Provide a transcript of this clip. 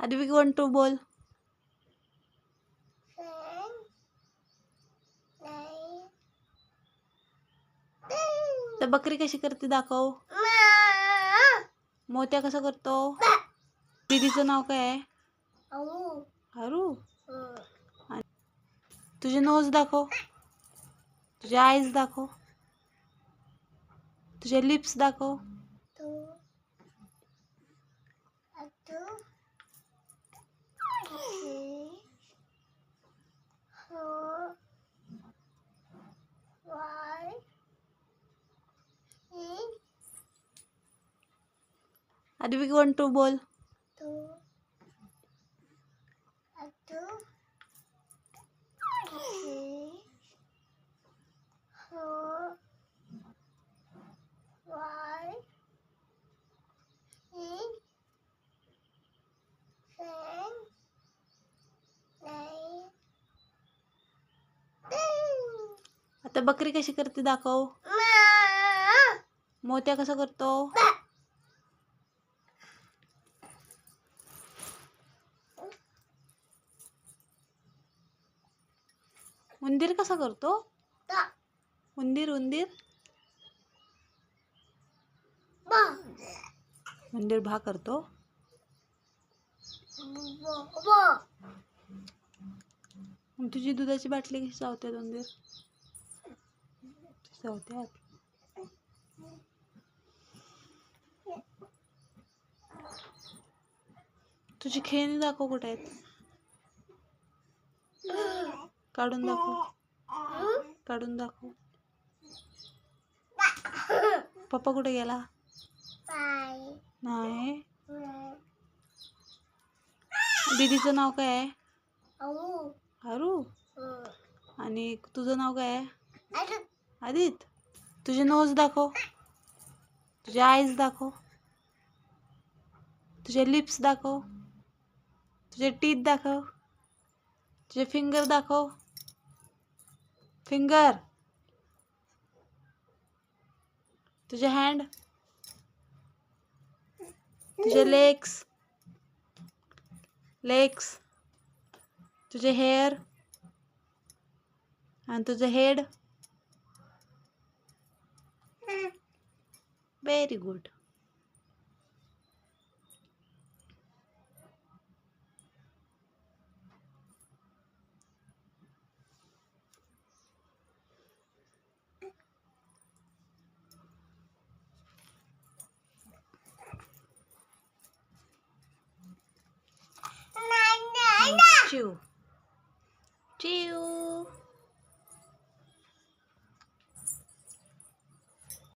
आधी one two बोल तर बकरी कशी करते दाखव. मोत्या कसं करतो? दीदीचं नाव काय आहे? अरू. तुझे नोज दाखव. तुझे आईज दाखव. तुझे लिप्स दाखव. आधी वन टू बोल आता बकरी कशी करते दाखव मोत्या कसं करतो उंदीर कसा करतो? उंदीर उंदीर? उंदीर भा करतो. तुझी दुधाची बाटली कशी चावतात उंदीर? चावत्यात. तुझी खेळणी दाखव कुठे आहेत? काढून दाखव. काढून दाखव. पप्पा कुठे गेला? नाही. दीदीचं नाव काय आहे? अरू. आणि तुझं नाव काय आहे? आदित. तुझे नोज दाखव. तुझे आईज दाखव. तुझे लिप्स दाखव. तुझे टीथ दाखव. तुझे फिंगर दाखव. फिंगर तुझे हैंड तुझे लेग्स लेग्स तुझे हेयर आणि तुझं head very good chew. Chew.